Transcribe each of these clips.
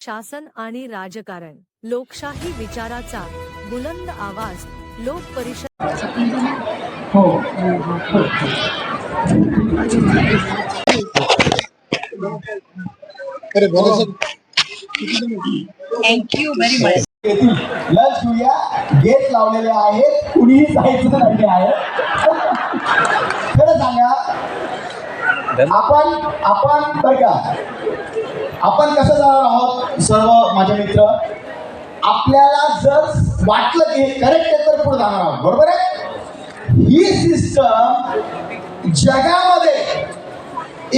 शासन आणि राजकारण. लोकशाही विचाराचा बुलंद आवाज लोक परिषद हो थँक्यू व्हेरी मच लस घेऊया. गेट लावलेले आहेत. कुणीही जायचं नाही आहे. खरं सांगा आपण आपण बर का. आपण कसं जाणार आहोत? सर्व माझे मित्र आपल्याला जर वाटलं की करेक्ट आहे तर पुढे जाणार आहोत. बरोबर आहे? ही सिस्टम जगामध्ये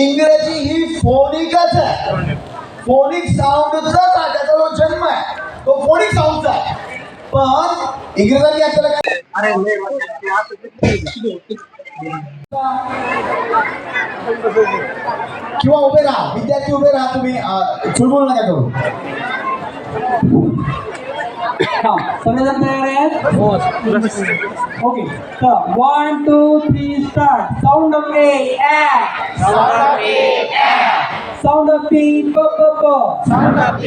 इंग्रजी ही फोनिकच आहे. फोनिक साऊंडचा त्याचा जो जन्म आहे तो फोनिक साऊंडचा आहे. पण इंग्रजांनी आपल्याला काय अरे किंवा उभे राहा विद्यार्थी उभे राहा तुम्ही अं, चुळबुळ नका करू हा सगळेजण तयार आहेत ओके तर one two three start sound of A sound of P क क क sound of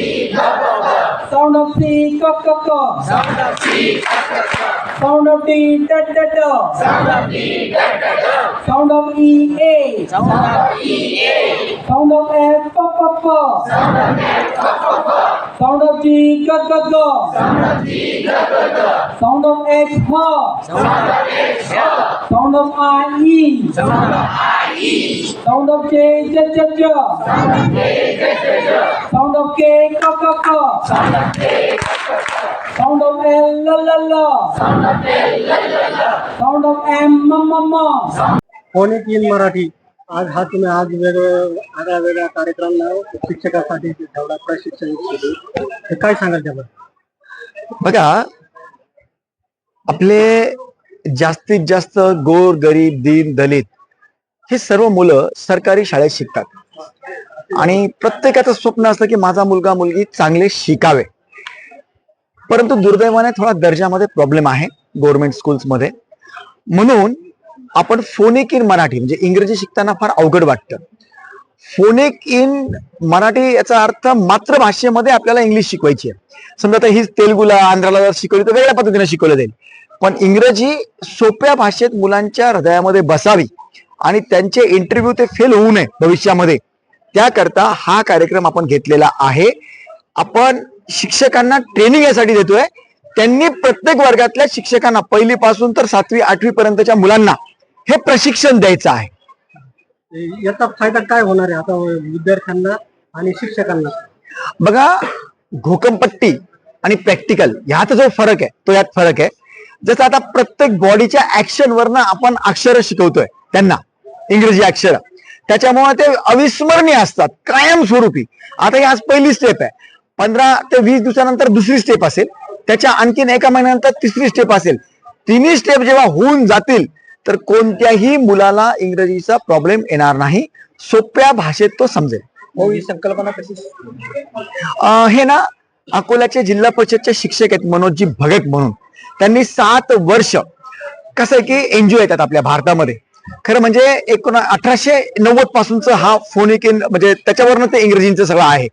Sound of C, cock, cock, cock. Sound of C, cock, cock, cock. Sound of D, da, da, da. Sound of D, da, da, da. Sound of E, A. Sound of E, A. Sound of F, pop, pop, pop. Sound of F, pop, pop, pop. Sound of G, cock, cock, cock. Sound of G, cock, cock, cock. Sound of H, ha. Sound of H, ha. Sound of I, E. Sound of I, of J ज ज ज sound of के क क क sound of L ल ल ल sound of M म म म कोणी तीन मराठी आज हा तुम्ही आज वेगवेगळ्या आगळ्या वेगळ्या कार्यक्रमाला शिक्षकासाठी ठेवला प्रशिक्षण शिबिर. हे काय सांगाल त्याबद्दल बघा आपले जास्तीत जास्त गोर गरीब दीन दलित हे सर्व मुलं सरकारी शाळेत शिकतात. आणि प्रत्येकाचं स्वप्न असतं की माझा मुलगा मुलगी चांगले शिकावे. परंतु दुर्दैवाने थोडा दर्जामध्ये प्रॉब्लेम आहे गव्हर्नमेंट स्कूल्समध्ये म्हणून आपण फोनिक इन मराठी म्हणजे इंग्रजी शिकताना फार अवघड वाटतं. फोनिक इन मराठी याचा अर्थ मातृभाषेमध्ये आपल्याला इंग्लिश शिकवायची आहे. समजा आता ही तेलगुला आंध्राला जर शिकवली तर वेगळ्या पद्धतीने शिकवलं जाईल. पण इंग्रजी सोप्या भाषेत मुलांच्या हृदयामध्ये बसावी. आणि त्यांचे इंटरव्ह्यू ते फेल होऊ नये भविष्यामध्ये. त्याकरता हा कार्यक्रम आपण घेतलेला आहे. आपण शिक्षकांना ट्रेनिंग यासाठी देतोय. त्यांनी प्रत्येक वर्गातल्या शिक्षकांना पहिली पासून तर सातवी आठवी पर्यंतच्या मुलांना हे प्रशिक्षण द्यायचं आहे. याचा फायदा काय होणार आहे आता विद्यार्थ्यांना आणि शिक्षकांना? बघा घोकंपट्टी आणि प्रॅक्टिकल ह्यात जो फरक आहे तो यात फरक आहे. जसं आता प्रत्येक बॉडीच्या ऍक्शन वरनं आपण अक्षर शिकवतोय. त्यांना इंग्रजी अक्षर. त्याच्यामुळे ते अविस्मरणीय असतात कायमस्वरूपी आता ही आज पहिली स्टेप आहे. पंधरा ते वीस दिवसानंतर दुसरी स्टेप असेल. त्याच्या आणखीन एका महिन्यानंतर तिसरी स्टेप असेल. तिन्ही स्टेप जेव्हा होऊन जातील तर कोणत्याही मुलाला इंग्रजीचा प्रॉब्लेम येणार नाही. सोप्या भाषेत तो समजेल. हो संकल्पना कशी? हे ना अकोल्याचे जिल्हा परिषदचे शिक्षक आहेत मनोजजी भगत म्हणून. त्यांनी सात वर्ष कसं की एनजीओ येतात आपल्या भारतामध्ये. खरं म्हणजे एकोण अठराशे नव्वद पासूनच हा फोनिक एक म्हणजे त्याच्यावरनं ते इंग्रजींचं सगळं आहे.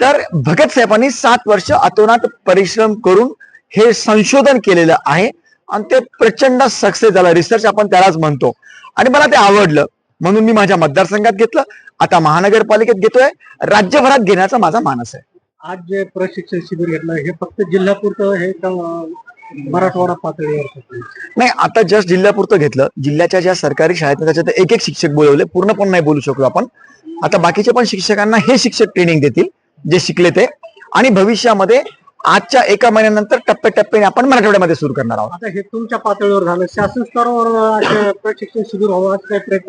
तर भगत साहेबांनी सात वर्ष अतोनात परिश्रम करून हे संशोधन केलेलं आहे आणि ते प्रचंड सक्सेस झालं. रिसर्च आपण त्यालाच म्हणतो. आणि मला ते आवडलं. म्हणून मी माझ्या मतदारसंघात घेतलं. आता महानगरपालिकेत घेतोय. राज्यभरात घेण्याचा माझा मानस आहे. आज जे प्रशिक्षण शिबिर घेतलं हे फक्त जिल्ह्यापुरतं हे मराठवाडा पातळीवर? नाही आता जस्ट जिल्ह्यापुरतं घेतलं. जिल्ह्याच्या ज्या सरकारी शाळेत त्याच्यात एक एक शिक्षक बोलवले. पूर्ण पण नाही बोलू शकलो आपण. आता बाकीचे पण शिक्षकांना हे शिक्षक ट्रेनिंग देतील जे शिकले ते. आणि भविष्यामध्ये आजच्या एका महिन्यानंतर टप्प्याटप्प्याने आपण मराठवाड्यामध्ये सुरू करणार आहोत. आता हे तुमच्या पातळीवर झालं. शासन स्तरावर प्रशिक्षण शिबिर व्हावं असं काही प्रयत्न